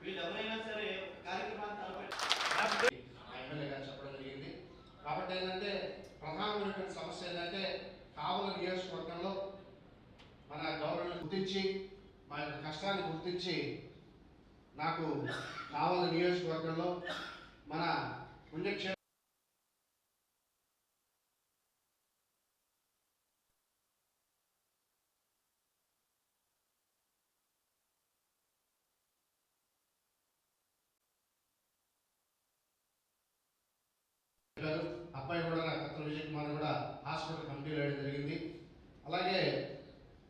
వీళ్ళు ఎవరైనా సరే కార్యక్రమాన్ని ఎమ్మెల్యే చెప్పడం జరిగింది. కాబట్టి ఏంటంటే ప్రధానమైనటువంటి సమస్య ఏంటంటే కావల నియోజకవర్గంలో మన గవర్నమెంట్ గుర్తించి మా యొక్క కష్టాన్ని గుర్తించి నాకు కావల నియోజకవర్గంలో మన పుణ్యక్షేత్ర గారు అబ్బాయి కూడా నా కత్తల విజయ్ కుమార్ కూడా హాస్పిటల్ కమిటీలో వేయడం జరిగింది అలాగే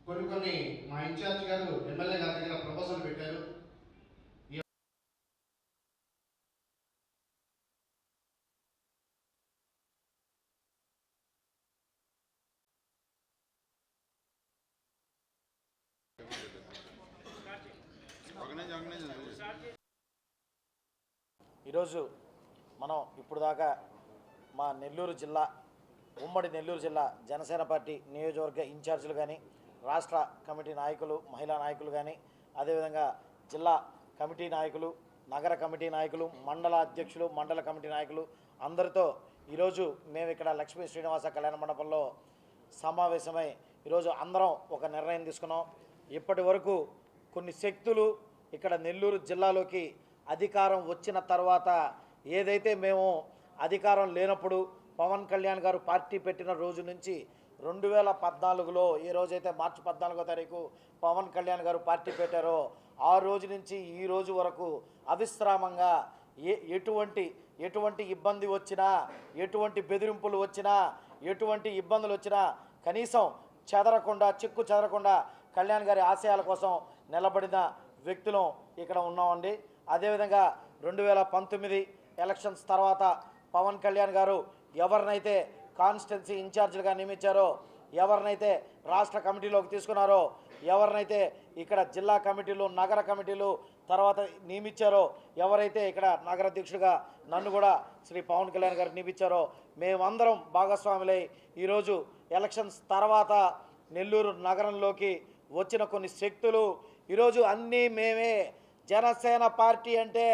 కొన్ని కొన్ని మా ఇన్ఛార్జ్ గారు ఎమ్మెల్యే గారి దగ్గర ప్రపోజల్ పెట్టారు ఈ ఈరోజు మనం ఇప్పుడు దాకా మా నెల్లూరు జిల్లా ఉమ్మడి నెల్లూరు జిల్లా జనసేన పార్టీ నియోజకవర్గ ఇన్ఛార్జీలు కానీ రాష్ట్ర కమిటీ నాయకులు మహిళా నాయకులు కానీ అదేవిధంగా జిల్లా కమిటీ నాయకులు నగర కమిటీ నాయకులు మండల అధ్యక్షులు మండల కమిటీ నాయకులు అందరితో ఈరోజు మేము ఇక్కడ లక్ష్మీ శ్రీనివాస కళ్యాణ మండపంలో సమావేశమై ఈరోజు అందరం ఒక నిర్ణయం తీసుకున్నాం. ఇప్పటి వరకు కొన్ని శక్తులు ఇక్కడ నెల్లూరు జిల్లాలోకి అధికారం వచ్చిన తర్వాత ఏదైతే మేము అధికారం లేనప్పుడు పవన్ కళ్యాణ్ గారు పార్టీ పెట్టిన రోజు నుంచి రెండు వేల పద్నాలుగులో ఏ రోజైతే మార్చి పద్నాలుగో తారీఖు పవన్ కళ్యాణ్ గారు పార్టీ పెట్టారో ఆ రోజు నుంచి ఈ రోజు వరకు అవిశ్రామంగా ఏ ఎటువంటి ఎటువంటి ఇబ్బంది వచ్చినా ఎటువంటి బెదిరింపులు వచ్చినా ఎటువంటి ఇబ్బందులు వచ్చినా కనీసం చెదరకుండా చిక్కు చెదరకుండా కళ్యాణ్ గారి ఆశయాల కోసం నిలబడిన వ్యక్తులం ఇక్కడ ఉన్నామండి. అదేవిధంగా రెండు వేల పంతొమ్మిది ఎలక్షన్స్ తర్వాత పవన్ కళ్యాణ్ గారు ఎవరినైతే కాన్స్టిట్యున్సీ ఇన్ఛార్జీలుగా నియమించారో ఎవరినైతే రాష్ట్ర కమిటీలోకి తీసుకున్నారో ఎవరినైతే ఇక్కడ జిల్లా కమిటీలు నగర కమిటీలు తర్వాత నియమించారో ఎవరైతే ఇక్కడ నగర అధ్యక్షుడిగా నన్ను కూడా శ్రీ పవన్ కళ్యాణ్ గారు నియమించారో మేమందరం భాగస్వాములై ఈరోజు ఎలక్షన్స్ తర్వాత నెల్లూరు నగరంలోకి వచ్చిన కొన్ని శక్తులు ఈరోజు అన్నీ మేమే జనసేన పార్టీ అంటే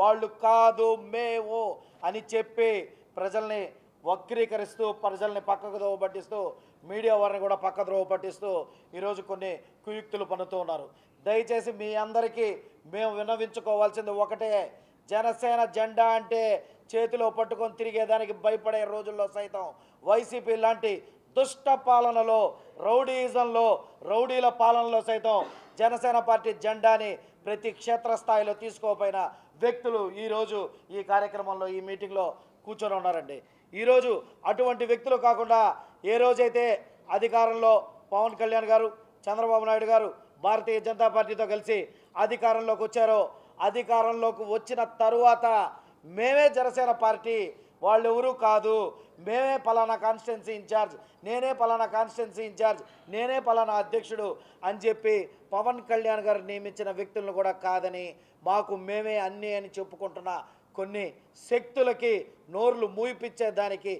వాళ్ళు కాదు మేము అని చెప్పి ప్రజల్ని వక్రీకరిస్తూ ప్రజల్ని పక్కకు దోవ పట్టిస్తూ మీడియా వారిని కూడా పక్క ద్రోవ పట్టిస్తూ ఈరోజు కొన్ని కుయుక్తులు పన్నుతూ ఉన్నారు. దయచేసి మీ అందరికీ మేము విన్నవించుకోవాల్సింది ఒకటే జనసేన జెండా అంటే చేతిలో పట్టుకొని తిరిగేదానికి భయపడే రోజుల్లో సైతం వైసీపీ లాంటి దుష్ట పాలనలో రౌడీయిజంలో రౌడీల పాలనలో సైతం జనసేన పార్టీ జెండాని ప్రతి క్షేత్రస్థాయిలో తీసుకోపోయిన వ్యక్తులు ఈరోజు ఈ కార్యక్రమంలో ఈ మీటింగ్లో కూర్చొని ఉన్నారండి. ఈరోజు అటువంటి వ్యక్తులు కాకుండా ఏ రోజైతే అధికారంలో పవన్ కళ్యాణ్ గారు చంద్రబాబు నాయుడు గారు భారతీయ జనతా పార్టీతో కలిసి అధికారంలోకి వచ్చారో అధికారంలోకి వచ్చిన తరువాత మేమే జనసేన పార్టీ వాళ్ళు ఎవరు కాదు మేమే పలానా కాన్స్టిట్యున్సీ ఇన్ఛార్జ్ నేనే పలానా కాన్స్టిట్యున్సీ ఇన్ఛార్జ్ నేనే పలానా అధ్యక్షుడు అని చెప్పి పవన్ కళ్యాణ్ గారు నియమించిన వ్యక్తులను కూడా కాదని మాకు మేమే అన్నీ అని చెప్పుకుంటున్న కొన్ని శక్తులకి నోర్లు మూయిపిచ్చే దానికి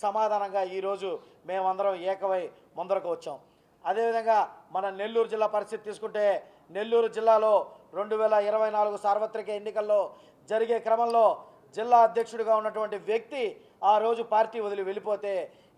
సమాధానంగా ఈరోజు మేమందరం ఏకమై ముందరకు వచ్చాం. అదేవిధంగా మన నెల్లూరు జిల్లా పరిస్థితి తీసుకుంటే నెల్లూరు జిల్లాలో రెండు వేల ఇరవై నాలుగు సార్వత్రిక ఎన్నికల్లో జరిగే క్రమంలో జిల్లా అధ్యక్షుడిగా ఉన్నటువంటి వ్యక్తి ఆ రోజు పార్టీ వదిలి వెళ్ళిపోతే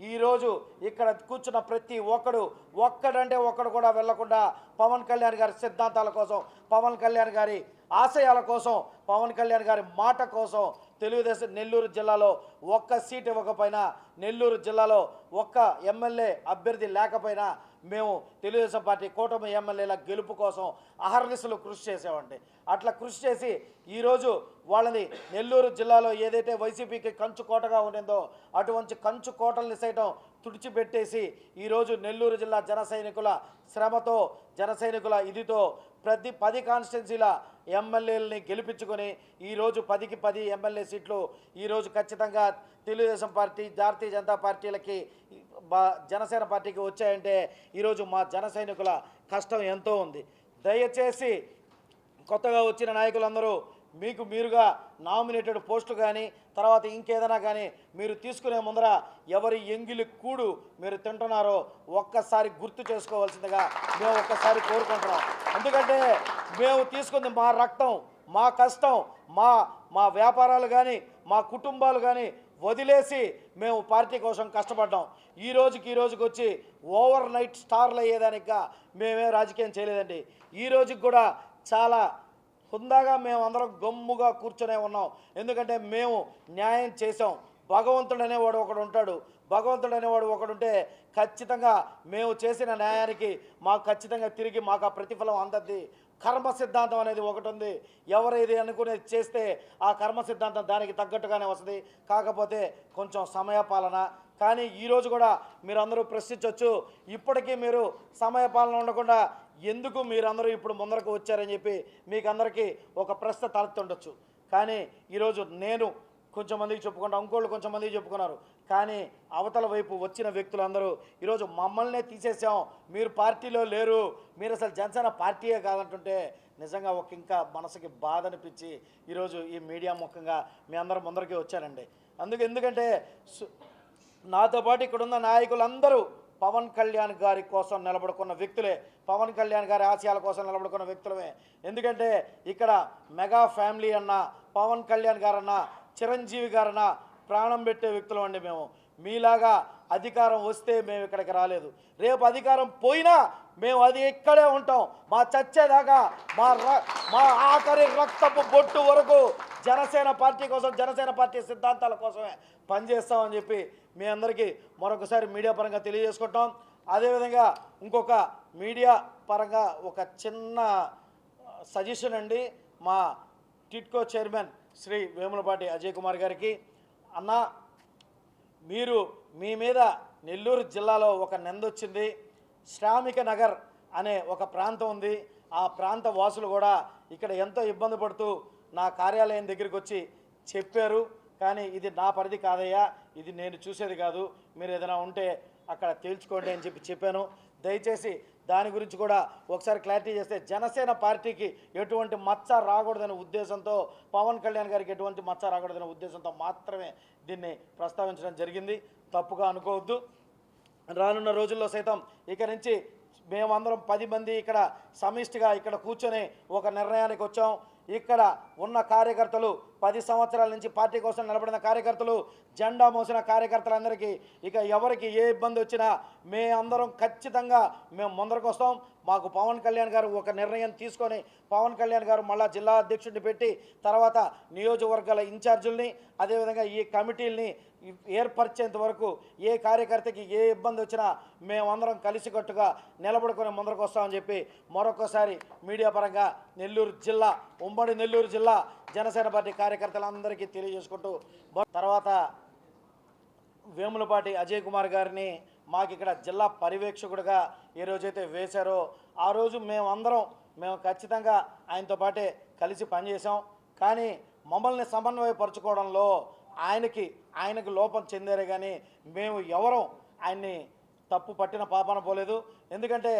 ఈరోజు ఇక్కడ కూర్చున్న ప్రతి ఒక్కడు ఒక్కడంటే ఒక్కడు కూడా వెళ్ళకుండా పవన్ కళ్యాణ్ గారి సిద్ధాంతాల కోసం పవన్ కళ్యాణ్ గారి ఆశయాల కోసం పవన్ కళ్యాణ్ గారి మాట కోసం తెలుగుదేశం నెల్లూరు జిల్లాలో ఒక్క సీట్ ఇవ్వకపోయినా నెల్లూరు జిల్లాలో ఒక్క ఎమ్మెల్యే అభ్యర్థి లేకపోయినా మేము తెలుగుదేశం పార్టీ కూటమి ఎమ్మెల్యేల గెలుపు కోసం అహర్నిశలు కృషి చేసామండి అట్లా కృషి చేసి ఈరోజు వాళ్ళని నెల్లూరు జిల్లాలో ఏదైతే వైసీపీకి కంచుకోటగా ఉండిందో అటువంటి కంచుకోటల్ని సైతం తుడిచిపెట్టేసి ఈరోజు నెల్లూరు జిల్లా జన సైనికుల శ్రమతో జన సైనికుల ఇదితో ప్రతి పది కాన్స్టిట్యున్సీల ఎమ్మెల్యేలని గెలిపించుకొని ఈరోజు పదికి పది ఎమ్మెల్యే సీట్లు ఈరోజు ఖచ్చితంగా తెలుగుదేశం పార్టీ జాతీయ జనతా పార్టీలకి మా జనసేన పార్టీకి వచ్చాయంటే ఈరోజు మా జన సైనికుల కష్టం ఎంతో ఉంది. దయచేసి కొత్తగా వచ్చిన నాయకులందరూ మీకు మీరుగా నామినేటెడ్ పోస్టు కానీ తర్వాత ఇంకేదైనా కానీ మీరు తీసుకునే ముందర ఎవరి ఎంగిలి కూడు మీరు తింటున్నారో ఒక్కసారి గుర్తు చేసుకోవాల్సిందిగా మేము ఒక్కసారి కోరుకుంటున్నాం. ఎందుకంటే మేము తీసుకుంది మా రక్తం మా కష్టం మా మా వ్యాపారాలు కానీ మా కుటుంబాలు కానీ వదిలేసి మేము పార్టీ కోసం కష్టపడ్డాం. ఈ రోజుకి ఈ రోజుకి వచ్చి ఓవర్ నైట్ స్టార్లు అయ్యేదానిక మేమే రాజకీయం చేయలేదండి. ఈ రోజుకి కూడా చాలా హుందాగా మేము అందరం గమ్ముగా కూర్చునే ఉన్నాం. ఎందుకంటే మేము న్యాయం చేసాం భగవంతుడు అనేవాడు ఒకడు ఉంటాడు. భగవంతుడు అనేవాడు ఒకడుంటే ఖచ్చితంగా మేము చేసిన న్యాయానికి మాకు ఖచ్చితంగా తిరిగి మాకు ఆ ప్రతిఫలం అందద్ది. కర్మ సిద్ధాంతం అనేది ఒకటి ఉంది. ఎవరైతే అనుకునేది చేస్తే ఆ కర్మ సిద్ధాంతం దానికి తగ్గట్టుగానే వస్తుంది. కాకపోతే కొంచెం సమయపాలన. కానీ ఈరోజు కూడా మీరందరూ ప్రశ్నించవచ్చు ఇప్పటికీ మీరు సమయపాలన ఉండకుండా ఎందుకు మీరందరూ ఇప్పుడు ముందరకు వచ్చారని చెప్పి మీకు అందరికీ ఒక ప్రశ్న తలెత్తుండొచ్చు. కానీ ఈరోజు నేను కొంచెం మందికి చెప్పుకుంటా ఇంకోళ్ళు కొంచెం మందికి చెప్పుకున్నారు. కానీ అవతల వైపు వచ్చిన వ్యక్తులందరూ ఈరోజు మమ్మల్నే తీసేసాం మీరు పార్టీలో లేరు మీరు అసలు జనసేన పార్టీయే కాదంటుంటే నిజంగా ఒక ఇంకా మనసుకి బాధ అనిపించి ఈరోజు ఈ మీడియా ముఖంగా మీ అందరం ముందరికి వచ్చానండి అందుకు ఎందుకంటే సు- నాతో పాటు ఇక్కడ ఉన్న నాయకులందరూ పవన్ కళ్యాణ్ గారి కోసం నిలబడుకున్న వ్యక్తులే. పవన్ కళ్యాణ్ గారి ఆశయాల కోసం నిలబడుకున్న వ్యక్తులమే. ఎందుకంటే ఇక్కడ మెగా ఫ్యామిలీ అన్న పవన్ కళ్యాణ్ గారన్న చిరంజీవి గారన్న ప్రాణం పెట్టే వ్యక్తులం అండి మేము. మీలాగా అధికారం వస్తే మేము ఇక్కడికి రాలేదు. రేపు అధికారం పోయినా మేము అది ఇక్కడే ఉంటాం. మా చచ్చేదాకా మా మా ఆఖరి రక్తపు బొట్టు వరకు జనసేన పార్టీ కోసం జనసేన పార్టీ సిద్ధాంతాల కోసమే పనిచేస్తామని చెప్పి మీ అందరికీ మరొకసారి మీడియా పరంగా తెలియజేసుకుంటాం. అదేవిధంగా ఇంకొక మీడియా పరంగా ఒక చిన్న సజెషన్ అండి మా టిట్కో చైర్మన్ శ్రీ వేములపాటి అజయ్ కుమార్ గారికి. అన్న మీరు మీ మీద నెల్లూరు జిల్లాలో ఒక నిందొచ్చింది శ్రామిక నగర్ అనే ఒక ప్రాంతం ఉంది. ఆ ప్రాంత వాసులు కూడా ఇక్కడ ఎంతో ఇబ్బంది పడుతూ నా కార్యాలయం దగ్గరికి వచ్చి చెప్పారు. కానీ ఇది నా పరిధి కాదయ్యా ఇది నేను చూసేది కాదు. మీరు ఏదైనా ఉంటే అక్కడ తేల్చుకోండి అని చెప్పి చెప్పాను. దయచేసి దాని గురించి కూడా ఒకసారి క్లారిటీ చేస్తే జనసేన పార్టీకి ఎటువంటి మచ్చ రాకూడదనే ఉద్దేశంతో పవన్ కళ్యాణ్ గారికి ఎటువంటి మచ్చ రాకూడదనే ఉద్దేశంతో మాత్రమే దీన్ని ప్రస్తావించడం జరిగింది. తప్పుగా అనుకోవద్దు. రానున్న రోజుల్లో సైతం ఇక నుంచి మేమందరం పది మంది ఇక్కడ సమిష్టిగా ఇక్కడ కూర్చొని ఒక నిర్ణయానికి వచ్చాం. ఇక్కడ ఉన్న కార్యకర్తలు పది సంవత్సరాల నుంచి పార్టీ కోసం నిలబడిన కార్యకర్తలు జెండా మోసిన కార్యకర్తలందరికీ ఇక ఎవరికి ఏ ఇబ్బంది వచ్చినా మే అందరం ఖచ్చితంగా మేము ముందరకు వస్తాం మాకు పవన్ కళ్యాణ్ గారు ఒక నిర్ణయం తీసుకొని పవన్ కళ్యాణ్ గారు మళ్ళా జిల్లా అధ్యక్షుడిని పెట్టి తర్వాత నియోజకవర్గాల ఇన్ఛార్జుల్ని అదేవిధంగా ఈ కమిటీల్ని ఏర్పరిచేంత వరకు ఏ కార్యకర్తకి ఏ ఇబ్బంది వచ్చినా మేమందరం కలిసికట్టుగా నిలబడుకొని ముందరకు వస్తామని చెప్పి మరొకసారి మీడియా పరంగా నెల్లూరు జిల్లా ఉమ్మడి నెల్లూరు జిల్లా జనసేన పార్టీ కార్యకర్తలందరికీ తెలియజేసుకుంటూ తర్వాత వేములపాటి అజయ్ కుమార్ గారిని మాకు ఇక్కడ జిల్లా పర్యవేక్షకుడిగా ఏ రోజైతే వేశారో ఆ రోజు మేమందరం మేము ఖచ్చితంగా ఆయనతో పాటే కలిసి పనిచేసాం కానీ మమ్మల్ని సమన్వయపరచుకోవడంలో ఆయనకి ఆయనకు లోపం చెందారే కానీ మేము ఎవరం ఆయన్ని తప్పు పట్టిన పాపన పోలేదు. ఎందుకంటే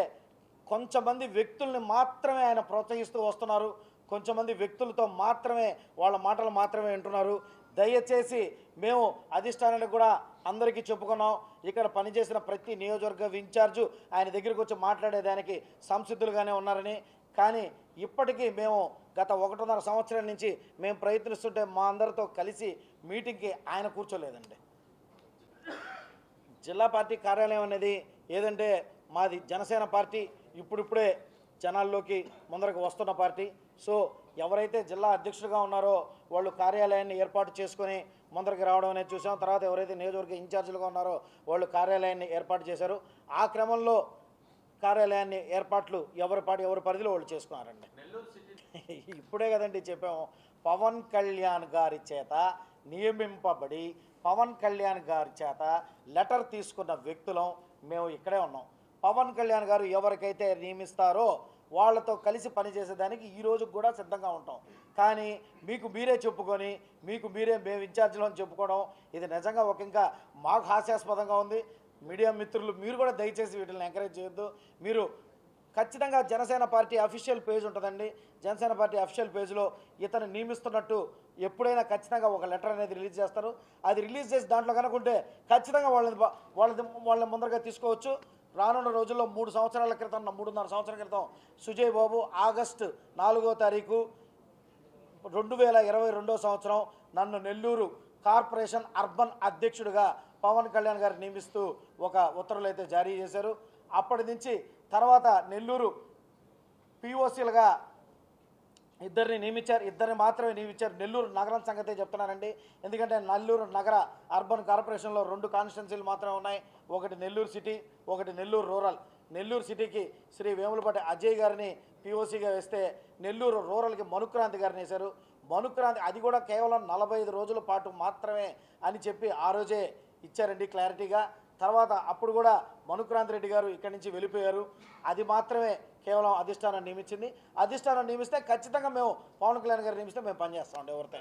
కొంతమంది వ్యక్తుల్ని మాత్రమే ఆయన ప్రోత్సహిస్తూ వస్తున్నారు. కొంతమంది వ్యక్తులతో మాత్రమే వాళ్ళ మాటలు మాత్రమే వింటున్నారు. దయచేసి మేము అధిష్టానానికి కూడా అందరికీ చెప్పుకున్నాం. ఇక్కడ పనిచేసిన ప్రతి నియోజకవర్గ ఇన్ఛార్జు ఆయన దగ్గరికి వచ్చి మాట్లాడేదానికి సంసిద్ధులుగానే ఉన్నారని. కానీ ఇప్పటికీ మేము గత ఒకటిన్నర సంవత్సరాల నుంచి మేము ప్రయత్నిస్తుంటే మా అందరితో కలిసి మీటింగ్కి ఆయన కూర్చోలేదండి. జిల్లా పార్టీ కార్యాలయం అనేది ఏదంటే మాది జనసేన పార్టీ. ఇప్పుడిప్పుడే జనాల్లోకి ముందరకు వస్తున్న పార్టీ. సో ఎవరైతే జిల్లా అధ్యక్షుడిగా ఉన్నారో వాళ్ళు కార్యాలయాన్ని ఏర్పాటు చేసుకొని ముందరికి రావడం అనేది చూసాం. తర్వాత ఎవరైతే నియోజకవర్గ ఇన్ఛార్జీలుగా ఉన్నారో వాళ్ళు కార్యాలయాన్ని ఏర్పాటు చేశారు. ఆ క్రమంలో కార్యాలయాన్ని ఏర్పాట్లు ఎవరి పాటి ఎవరి పరిధిలో వాళ్ళు చేసుకున్నారండి. ఇప్పుడే కదండి చెప్పాము. పవన్ కళ్యాణ్ గారి చేత నియమింపబడి పవన్ కళ్యాణ్ గారి చేత లెటర్ తీసుకున్న వ్యక్తులం మేము ఇక్కడే ఉన్నాం. పవన్ కళ్యాణ్ గారు ఎవరికైతే నియమిస్తారో వాళ్ళతో కలిసి పనిచేసేదానికి ఈ రోజు కూడా సిద్ధంగా ఉంటాం. కానీ మీకు మీరే చెప్పుకొని మీకు మీరే మేము ఇన్ఛార్జ్లో అని చెప్పుకోవడం ఇది నిజంగా ఒక ఇంకా మాకు హాస్యాస్పదంగా ఉంది. మీడియా మిత్రులు మీరు కూడా దయచేసి వీటిని ఎంకరేజ్ చేయొద్దు. మీరు ఖచ్చితంగా జనసేన పార్టీ అఫీషియల్ పేజ్ ఉంటుందండి. జనసేన పార్టీ అఫీషియల్ పేజ్లో ఇతను నియమిస్తున్నట్టు ఎప్పుడైనా ఖచ్చితంగా ఒక లెటర్ అనేది రిలీజ్ చేస్తారు. అది రిలీజ్ చేసి దాంట్లో కనుకుంటే ఖచ్చితంగా వాళ్ళని వాళ్ళ వాళ్ళని ముందరగా తీసుకోవచ్చు. రానున్న రోజుల్లో మూడు సంవత్సరాల క్రితం మూడున్నర సంవత్సరాల క్రితం సుజయ్ బాబు ఆగస్టు నాలుగో తారీఖు రెండు వేల ఇరవై రెండో సంవత్సరం నన్ను నెల్లూరు కార్పొరేషన్ అర్బన్ అధ్యక్షుడిగా పవన్ కళ్యాణ్ గారు నియమిస్తూ ఒక ఉత్తర్వులు అయితే జారీ చేశారు. అప్పటి నుంచి తర్వాత నెల్లూరు పిఓసీలుగా ఇద్దరిని నియమించారు ఇద్దరిని మాత్రమే నియమించారు. నెల్లూరు నగరం సంగతే చెప్తున్నానండి. ఎందుకంటే నెల్లూరు నగర అర్బన్ కార్పొరేషన్లో రెండు కాన్స్టిట్యున్సీలు మాత్రమే ఉన్నాయి. ఒకటి నెల్లూరు సిటీ ఒకటి నెల్లూరు రూరల్. నెల్లూరు సిటీకి శ్రీ వేములపాటి అజయ్ గారిని పిఓసీగా వేస్తే నెల్లూరు రూరల్కి మనుక్రాంతి గారిని వేశారు. మనుక్రాంతి అది కూడా కేవలం నలభై ఐదు రోజుల పాటు మాత్రమే అని చెప్పి ఆ రోజే ఇచ్చారండి క్లారిటీగా. తర్వాత అప్పుడు కూడా మనుక్రాంత్ రెడ్డి గారు ఇక్కడి నుంచి వెళ్ళిపోయారు. అది మాత్రమే కేవలం అధిష్టానం నియమించింది. అధిష్టానం నియమిస్తే ఖచ్చితంగా మేము పవన్ కళ్యాణ్ గారు నియమిస్తే మేము పనిచేస్తామండి ఎవరితో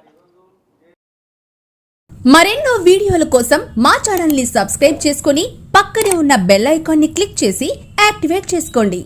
మరెన్నో వీడియోల కోసం మా ఛానల్ని సబ్స్క్రైబ్ చేసుకుని పక్కనే ఉన్న బెల్ ఐకాన్ని క్లిక్ చేసి యాక్టివేట్ చేసుకోండి.